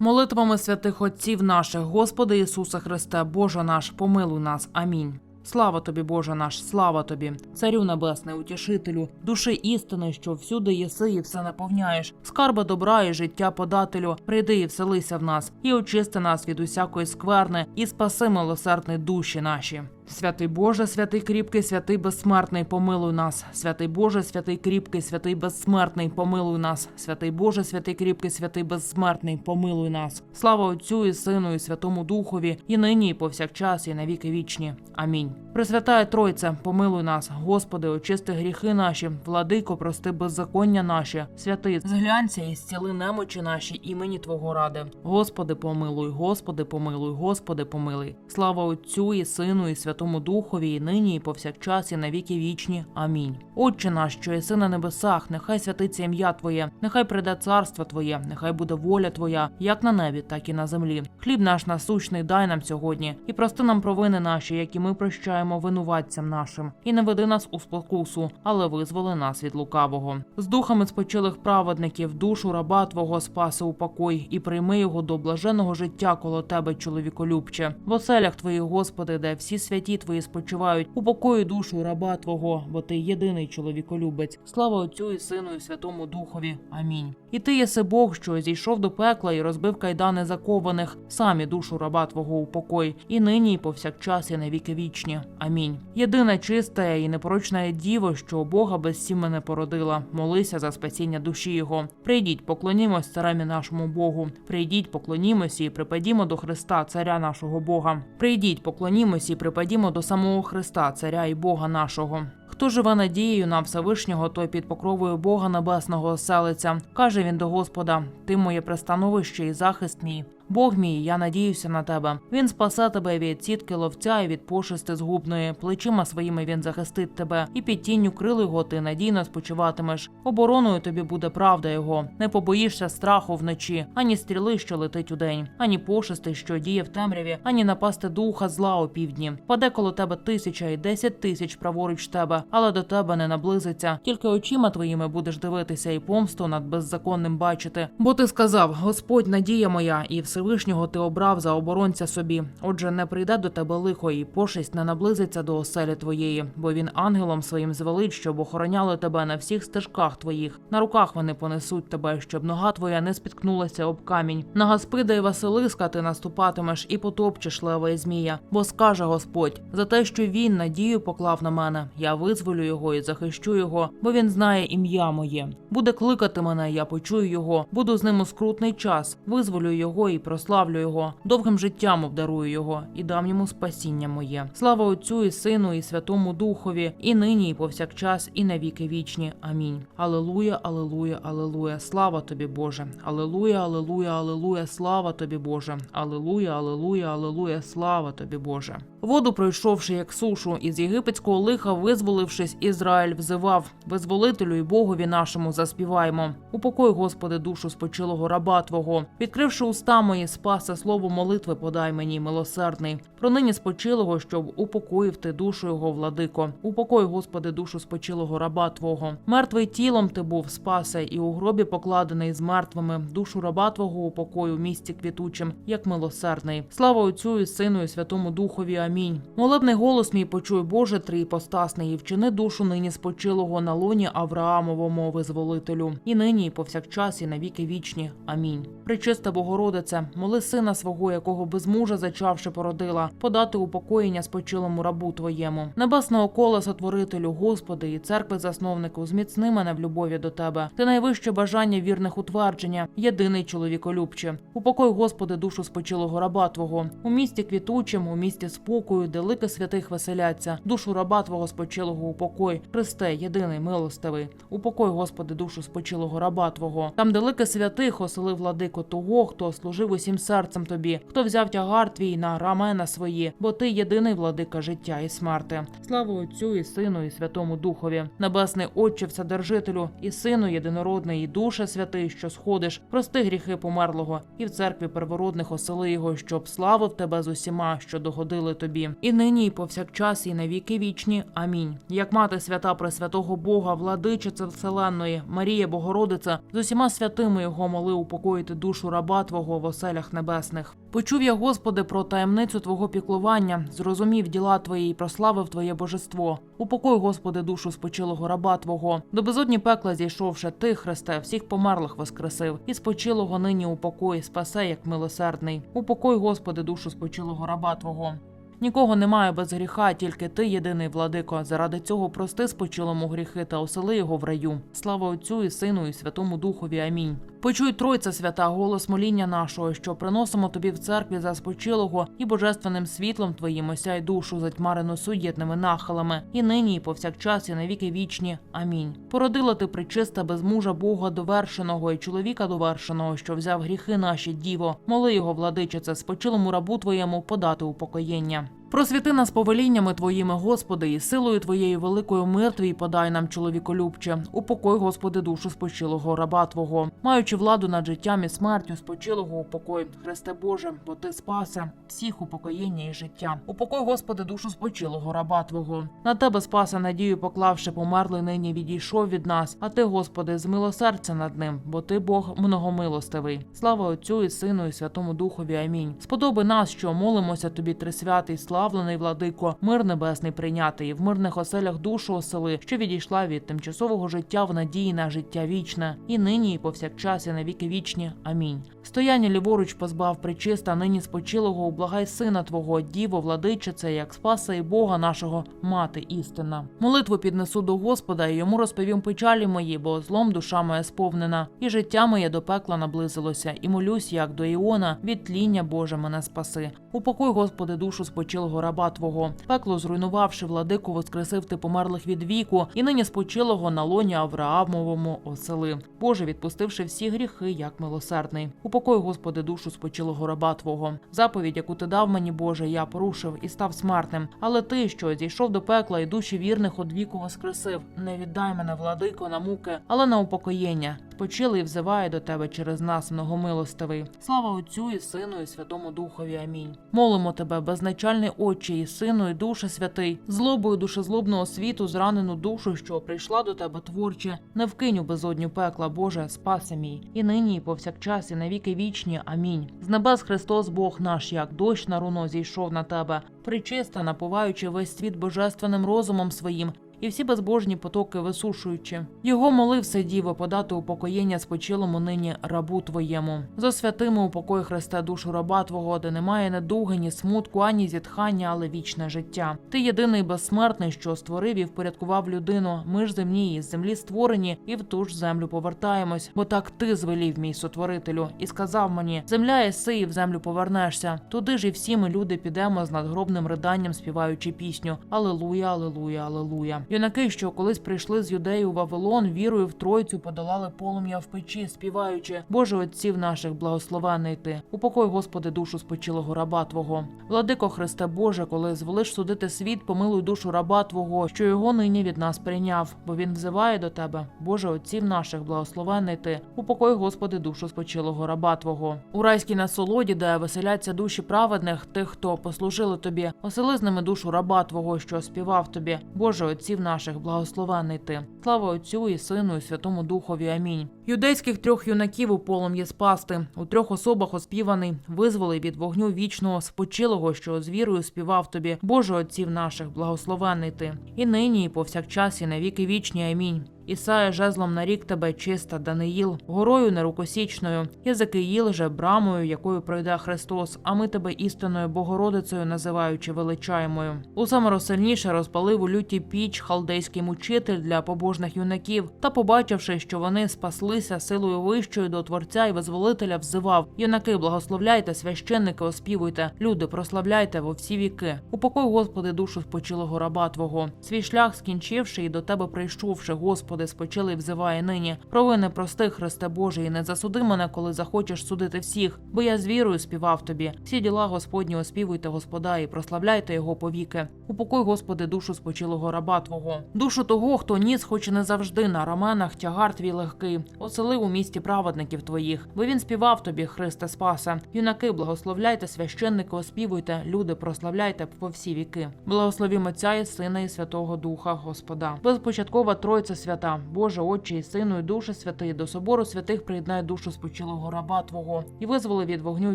Молитвами святих отців наших, Господи Ісусе Христе, Боже наш, помилуй нас. Амінь. Слава тобі, Боже наш, слава тобі, Царю Небесний, утішителю, душі істини, що всюди єси і все наповняєш, скарби добра і життя подателю, прийди і вселися в нас, і очисти нас від усякої скверни, і спаси милосердний душі наші. Святий Боже, святий кріпкий, святий безсмертний, помилуй нас. Святий Боже, святий кріпкий, святий безсмертний, помилуй нас. Святий Боже, святий кріпкий, святий безсмертний, помилуй нас. Слава Отцю і Сину, і Святому Духові, і нині, і повсякчас, і на віки вічні. Амінь. Пресвятая Тройце, помилуй нас, Господи, очисти гріхи наші, владико, прости беззаконня наші, святий, зглянься і зціли немочі наші імені Твого ради. Господи, помилуй, Господи, помилуй, Господи, помилуй. Слава Отцю і Сину, і Святому Духові, і нині, і повсякчас, і на віки вічні. Амінь. Отче наш, що єси на небесах, нехай святиться ім'я Твоє, нехай прийде царство Твоє, нехай буде воля Твоя, як на небі, так і на землі. Хліб наш насущний дай нам сьогодні, і прости нам провини наші, які ми прощаємо винуватцям нашим, і не веди нас у спокусу, але визволи нас від лукавого. З духами спочилих праведників, душу раба Твого спаси у покой, і прийми його до блаженого життя коло тебе, чоловіколюбче. В оселях Твоїх, Господи, де всі святі Твої спочивають, упокої душу раба Твого, бо Ти єдиний чоловіколюбець. Слава Отцю і Сину, і Святому Духові. Амінь. І ти єси Бог, що зійшов до пекла і розбив кайдани закованих, самі душу раба Твого упокой, і нині, і повсякчас, і на віки вічні. Амінь. Єдина чиста і непорочна діво, що Бога без сімени породила. Молися за спасіння душі Його. Прийдіть, поклонімось цареві нашому Богу. Прийдіть, поклонімося і припадімо до Христа, царя нашого Бога. Прийдіть, поклонімося і припадімо до самого Христа, царя і Бога нашого. Хто живе надією на Всевишнього, той під покровою Бога Небесного оселиться. Каже він до Господа: Ти моє пристановище і захист мій. Бог мій, я надіюся на тебе. Він спасе тебе від сітки ловця і від пошисти згубної. Плечима своїми він захистить тебе, і під тінню крил його ти надійно спочиватимеш. Обороною тобі буде правда його. Не побоїшся страху вночі, ані стріли, що летить удень, ані пошисти, що діє в темряві, ані напасти духа зла у півдні. Паде коло тебе тисяча і десять тисяч праворуч тебе, але до тебе не наблизиться. Тільки очима твоїми будеш дивитися і помсту над беззаконним бачити. Бо ти сказав: Господь, надія моя, і Всевишнього ти обрав за оборонця собі. Отже, не прийде до тебе лихо, і пошесть не наблизиться до оселі твоєї, бо він ангелом своїм звелить, щоб охороняли тебе на всіх стежках твоїх. На руках вони понесуть тебе, щоб нога твоя не спіткнулася об камінь. На Гаспида і Василиска ти наступатимеш і потопчеш лева і змія. Бо скаже Господь за те, що він надію поклав на мене. Я визволю його і захищу його, бо він знає ім'я моє. Буде кликати мене, я почую його. Буду з ним у скрутний час. Визволю його і прославлю його. Довгим життям обдарую його і дам йому спасіння моє. Слава Отцю і Сину, і Святому Духові, і нині, і повсякчас, і на віки вічні. Амінь. Алелуя, алелуя, алелуя. Слава тобі, Боже. Алелуя, алелуя, алелуя. Слава тобі, Боже. Алелуя, алелуя, алелуя. Слава тобі, Боже. Воду пройшовши як сушу, із єгипетського лиха визволившись, Ізраїль взивав визволителю і Богові нашому заспіваємо. Упокой, Господи, душу спочилого раба Твого, відкривши уста мої, спасе слово молитви, подай мені, милосердний. Про нині спочилого, щоб упокоїв ти душу його, владико. Упокой, Господи, душу спочилого раба Твого. Мертвий тілом ти був, спасе, і у гробі покладений з мертвими. Душу раба Твого упокой у місті квітучим, як милосердний. Слава Отцю і Сину, і Святому Духові. Амінь. Молебний голос мій почуй, Боже, трипостасний, і вчини душу нині спочилого на лоні Авраамовому визволителю. І нині, і повсякчас, і на віки вічні. Амінь. Пречиста Богородице, моли сина свого, якого без мужа зачавши породила, подати упокоєння спочилому рабу твоєму. Небесного кола сотворителю, Господи, і церкви засновнику, зміцни мене в любові до тебе. Ти найвище бажання вірних утвердження, єдиний чоловіколюбче. Упокой, Господи, душу спочилого раба Твого. У місті квітучим, у місті спокою, де лики святих веселяться. Душу раба Твого спочилого упокой. Христе, єдиний милостивий. Упокой, Господи, душу спочилого раба Твого. Там, де лики святих оселив владико того, хто служив усім серцем тобі, хто взяв тягар твій на рамена свої, бо ти єдиний владика життя і смерти. Слава Отцю і Сину, і Святому Духові, Небесний Отче, Вседержителю, і Сину єдинородний, і Душе святий, що сходиш, прости гріхи померлого, і в церкві первородних осели його, щоб славив тебе з усіма, що догодили тобі. Тобі, і нині, і повсякчас, і на віки вічні. Амінь. Як мати свята Пресвятого Бога, владичиця Вселенної, Марія Богородиця, з усіма святими його моли упокоїти душу раба Твого в оселях небесних. Почув я, Господи, про таємницю Твого піклування, зрозумів діла Твої і прославив Твоє божество. Упокой, Господи, душу спочилого раба Твого. До безодні пекла зійшовши, Ти, Христе, всіх померлих воскресив, і спочилого нині упокой, спасе, як милосердний. Упокой, Господи, душу спочилого раба Твого. Нікого немає без гріха, тільки ти єдиний владико. Заради цього прости спочилому гріхи та осели його в раю. Слава Отцю і Сину, і Святому Духові. Амінь. Почуй Тройця свята, голос моління нашого, що приносимо тобі в церкві за спочилого і божественним світлом твоїм осяй душу, затьмарену суєтними нахилами, і нині, і повсякчас, і навіки вічні. Амінь. Породила ти причиста без мужа Бога довершеного і чоловіка довершеного, що взяв гріхи наші діво. Моли його, владичице, спочилому рабу твоєму подати упокоєння. Просвіти нас повеліннями твоїми, Господи, і силою твоєю великою мир твій подай нам, чоловіколюбче. Упокой, Господи, душу спочилого раба Твого, маючи владу над життям і смертю, спочилого упокой, Христе Боже, бо Ти спасе всіх упокоєння і життя. Упокой, Господи, душу спочилого раба Твого. На тебе спаса надію, поклавши, померлий нині відійшов від нас. А ти, Господи, змилосердя над ним, бо ти Бог многомилостивий. Слава Отцю і Сину, і Святому Духові. Амінь. Сподоби нас, що молимося тобі, трисвятий, славлений владико, мир небесний прийнятий, в мирних оселях душу осели, що відійшла від тимчасового життя в надії на життя вічне, і нині, і повсякчас, і на віки вічні. Амінь. Стояння ліворуч позбав причиста, нині спочилого, ублагай сина Твого, діво, владичице, як спаса і Бога нашого, мати істина. Молитву піднесу до Господа, і йому розповім печалі мої, бо злом душа моя сповнена, і життя моє до пекла наблизилося, і молюсь, як до Іона, від тління Боже мене спаси. Упокой, Господи, душу спочилого раба Твого. Пекло зруйнувавши, владику, воскресив ти померлих від віку, і нині спочилого на лоні Авраамовому осели. Боже, відпустивши всі гріхи, як милосердний. Упокой, Господи, душу спочилого раба Твого. Заповідь, яку ти дав мені, Боже, я порушив і став смертним. Але ти, що зійшов до пекла і душі вірних од віку воскресив, не віддай мене, владико, на муки, але на упокоєння. Спочилий взиває до тебе через нас, многомилостивий. Слава Отцю і Сину, і Святому Духові. Амінь. Молимо тебе, безначальний Отче, і Сину, і Душе Святий, злобою душезлобного світу, зранену душу, що прийшла до тебе творче, не вкинь у безодню пекла, Боже, спаси мій, і нині, і повсякчас, і навіки вічні. Амінь. З небес Христос Бог наш, як дощ на руно зійшов на тебе, причиста, напуваючи весь світ божественним розумом своїм. І всі безбожні потоки висушуючи. Його молився діво подати упокоєння спочилому нині рабу твоєму. За святими упокой Христа душу раба Твого, де немає недуги, ні смутку, ані зітхання, але вічне життя. Ти єдиний безсмертний, що створив і впорядкував людину. Ми ж земні, і з землі створені, і в ту ж землю повертаємось. Бо так ти звелів, мій сотворителю, і сказав мені: Земля єси, і в землю повернешся. Туди ж і всі ми люди підемо з надгробним ridanням, співаючи пісню Алелуя, Алелуя, Алелуя. Юнаки, що колись прийшли з юдеї у Вавилон, вірою в Тройцю подолали полум'я в печі, співаючи Боже отців наших, благословений ти. Упокой, Господи, душу спочилого раба Твого. Владико Христе Боже, коли звелиш судити світ, помилуй душу раба Твого, що його нині від нас прийняв, бо він взиває до тебе, Боже отців наших, благословений ти. Упокой, Господи, душу спочилого раба Твого. У райській насолоді, де веселяться душі праведних, тих, хто послужили тобі, осели з ними душу раба Твого, що співав тобі, Боже отців наших, благословений ти. Слава Отцю і Сину, і Святому Духові. Амінь. Юдейських трьох юнаків у полум'ї спасти, у трьох особах оспіваний, визволи від вогню вічного, спочилого, що з вірою співав тобі, Боже отців наших, благословений ти. І нині, і повсякчас, і на віки вічні. Амінь. Ісая жезлом нарік тебе чиста, Даниїл, горою нерукосічною, Єзекиїл же брамою, якою пройде Христос, а ми тебе істинною Богородицею називаючи величаємою. Усе розсильніше розпалив у люті піч халдейський мучитель для побожних юнаків, та, побачивши, що вони спаслися силою вищою до Творця і Визволителя, взивав: Юнаки, благословляйте, священники, оспівуйте, люди, прославляйте во всі віки. Упокой, Господи, душу спочилого раба Твого, свій шлях скінчивши і до тебе прийшовши, Господи. Господи, спочилий взиває нині. Провини прости, Христе Боже, і не засуди мене, коли захочеш судити всіх, бо я з вірою співав тобі. Всі діла Господні оспівуйте Господа і прославляйте його повіки. Упокой, Господи, душу спочилого раба Твого. Душу того, хто ніс, хоч не завжди на раменах тягар твій легкий, оселив у місті праведників твоїх, бо він співав тобі, Христе Спасе. Юнаки, благословляйте, священники, оспівуйте, люди, прославляйте по всі віки. Благословім Отця і Сина і Святого Духа Господа. Безпочаткова Тройця свята, Боже, Отче і Сину, і Душе Святий, до собору святих приєднай душу спочилого раба Твого і визволи від вогню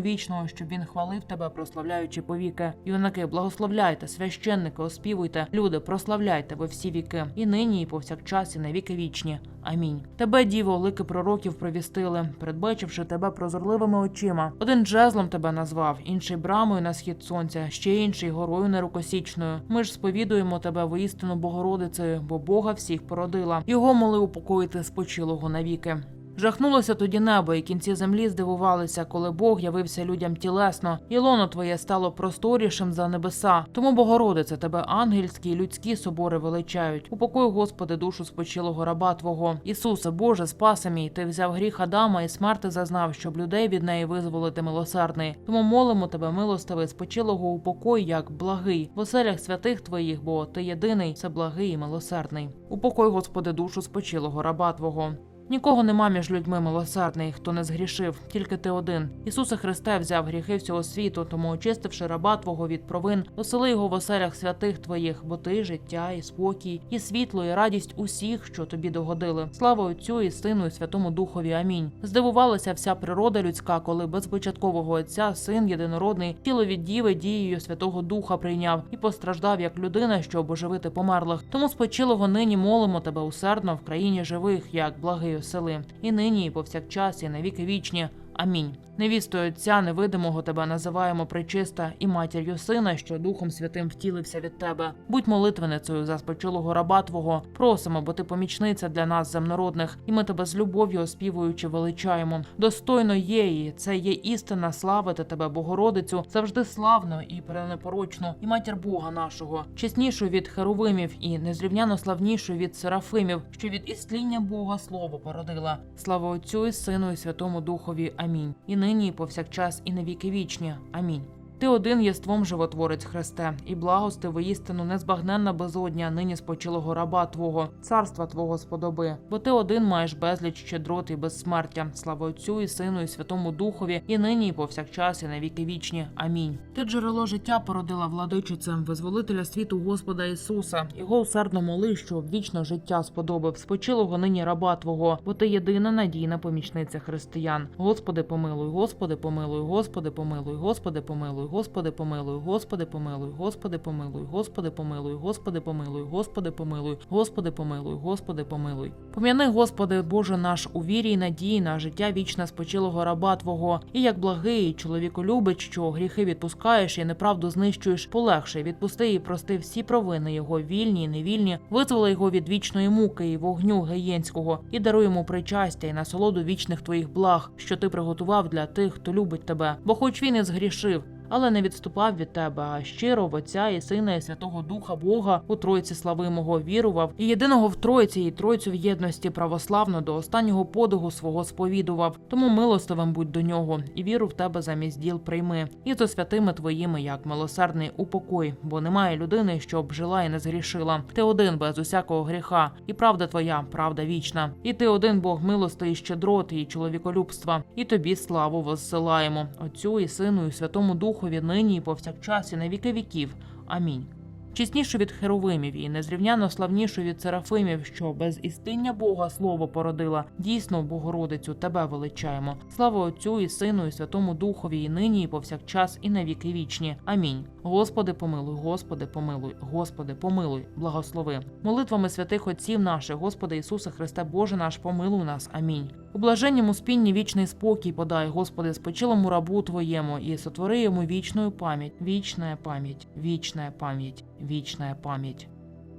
вічного, щоб він хвалив тебе, прославляючи повіки. Юнаки, благословляйте, священники, оспівуйте, люди, прославляйте ви всі віки, і нині, і повсякчас, і на віки вічні. Амінь. Тебе, діво, лики пророків провістили, передбачивши тебе прозорливими очима. Один джезлом тебе назвав, інший брамою на схід сонця, ще інший горою нерукосічною. Ми ж сповідуємо тебе воістину Богородицею, бо Бога всіх породила. Його моли упокоїти спочилого навіки. Жахнулося тоді небо, і кінці землі здивувалися, коли Бог явився людям тілесно, і лоно твоє стало просторішим за небеса. Тому, Богородице, тебе ангельські і людські собори величають. Упокой, Господи, душу спочилого раба Твого. Ісусе, Боже, спаси мій, ти взяв гріх Адама і смерти зазнав, щоб людей від неї визволити милосердний. Тому молимо тебе, милостивий, спочилого упокой, як благий, в оселях святих твоїх, бо ти єдиний, все благий і милосердний. Упокой, Господи, душу спочилого раба Твого. Нікого нема між людьми милосердний, хто не згрішив, тільки ти один. Ісусе Христе взяв гріхи всього світу, тому очистивши раба Твого від провин, осели його в оселях святих Твоїх, бо ти життя і спокій, і світло, і радість усіх, що тобі догодили. Слава Отцю і Сину, і Святому Духові. Амінь. Здивувалася вся природа людська, коли без початкового Отця син єдинородний тіло від діви дією Святого Духа прийняв і постраждав як людина, щоб оживити померлих. Тому спочилого нині молимо тебе усердно в країні живих, як благий осели, і нині, і повсякчас, і навіки вічні. Амінь. Невістою Отця невидимого тебе називаємо причиста і матір'ю сина, що Духом Святим втілився від тебе. Будь молитвеницею за спочилого раба Твого. Просимо, бо ти помічниця для нас, земнородних, і ми тебе з любов'ю оспівуючи величаємо. Достойно є і це є істина славити тебе, Богородицю, завжди славно і перенепорочно, і матір Бога нашого, чеснішу від херовимів і незрівняно славнішу від серафимів, що від істління Бога слово породила. Слава Отцю і Сину, і Святому Духові. Амінь. І нині, і повсякчас, і на віки вічні. Амінь. Ти один єством животворець Христе, і благости воістину незбагненна безодня нині спочилого раба Твого, царства Твого сподоби. Бо ти один маєш безліч щедрот і безсмертя. Слава Отцю і Сину, і Святому Духові, і нині, і повсякчас, і на віки вічні. Амінь. Ти джерело життя породила владичицем, визволителя світу Господа Ісуса. Його усердно моли, щоб вічно життя сподобав. Спочилого нині раба Твого, бо ти єдина надійна помічниця християн. Господи, помилуй, Господи, помилуй, Господи, помилуй, Господи, помилуй. Господи, помилуй, Господи, помилуй, Господи, помилуй, Господи, помилуй, Господи, помилуй, Господи, помилуй, Господи, помилуй, Господи, помилуй. Пом'яни, Господи, Боже наш, у вірі й надії на життя вічне спочилого раба Твого, і як благий чоловіку любить, що гріхи відпускаєш і неправду знищуєш, полегши, відпусти і прости всі провини його, вільні і невільні, визволи його від вічної муки і вогню геєнського, і даруй йому причастя і насолоду вічних твоїх благ, що ти приготував для тих, хто любить тебе. Бо хоч він і згрішив, але не відступав від тебе, а щиро в Отця і Сина, і Святого Духа Бога у Тройці славимого вірував, і єдиного в Тройці, і Тройцю в єдності православно до останнього подиху свого сповідував. Тому милостивим будь до нього, і віру в тебе замість діл прийми, і за святими твоїми, як милосердний упокой, бо немає людини, що б жила і не згрішила. Ти один без усякого гріха, і правда твоя, правда вічна. І ти один Бог милости і щедроти, і чоловіколюбства, і тобі славу воссилаємо, Отцю і Сину, і Святому Духові нині і повсякчас, і на віки віків. Амінь. Чеснішу від херовимів і незрівняно славнішу від серафимів, що без істиння Бога слово породила. Дійсно, Богородицю, тебе величаємо. Слава Отцю і Сину, і Святому Духові, і нині, і повсякчас, і на віки вічні. Амінь. Господи, помилуй, Господи, помилуй, Господи, помилуй, благослови. Молитвами святих Отців наших, Господи Ісусе Христе, Боже наш, помилуй нас. Амінь. У блаженньому спінні вічний спокій подай, Господи, спочилому рабу Твоєму, і сотвори йому вічну пам'ять, вічна пам'ять, вічна пам'ять, вічна пам'ять.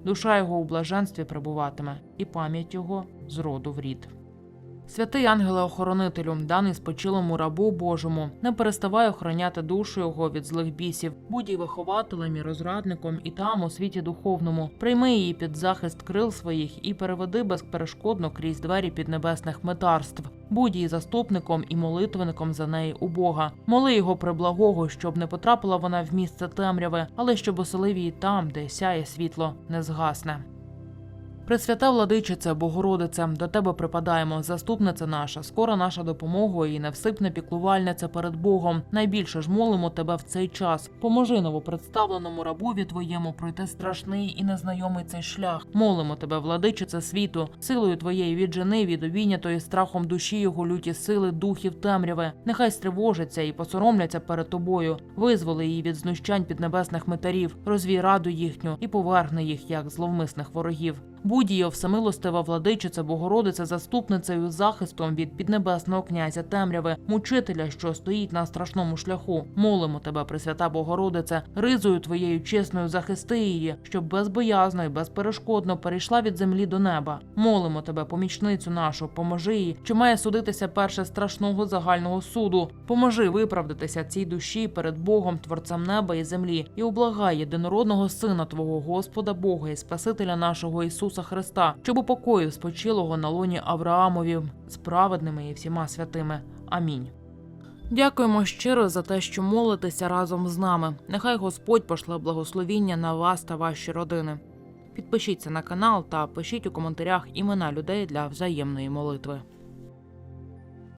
Душа його у блаженстві прибуватиме, і пам'ять його з роду в рід. Святий ангеле-охоронителю, даний спочилому рабу Божому, не переставай охороняти душу його від злих бісів. Будь їй вихователем і розрадником, і там, у світі духовному. Прийми її під захист крил своїх і переведи безперешкодно крізь двері піднебесних метарств. Будь її заступником і молитвенником за неї у Бога. Моли його приблагого, щоб не потрапила вона в місце темряви, але щоб оселив її там, де сяє світло, не згасне. Пресвята владичице, Богородице, до тебе припадаємо, заступниця наша, скоро наша допомога і невсипне піклувальниця перед Богом. Найбільше ж молимо тебе в цей час. Поможи новопредставленому рабові твоєму пройти страшний і незнайомий цей шлях. Молимо тебе, владичице світу, силою твоєї віджени від увійнятої страхом душі його люті сили духів темряви. Нехай стривожаться і посоромляться перед тобою. Визволи її від знущань піднебесних митарів, розвій раду їхню і поверхни їх як зловмисних ворогів. Будь її всемилостива владичиця, Богородиця, заступницею захистом від піднебесного князя темряви, мучителя, що стоїть на страшному шляху. Молимо тебе, Пресвята Богородице, ризою твоєю чесною захисти її, щоб безбоязно і безперешкодно перейшла від землі до неба. Молимо тебе, помічницю нашу, поможи їй, що має судитися перше страшного загального суду. Поможи виправдатися цій душі перед Богом, творцем неба і землі, і облагай єдинородного сина Твого Господа Бога і Спасителя нашого Ісуса Христа, щоб упокоїв спочилого на лоні Авраамові з праведними і всіма святими. Амінь. Дякуємо щиро за те, що молитеся разом з нами. Нехай Господь пошле благословіння на вас та ваші родини. Підпишіться на канал та пишіть у коментарях імена людей для взаємної молитви.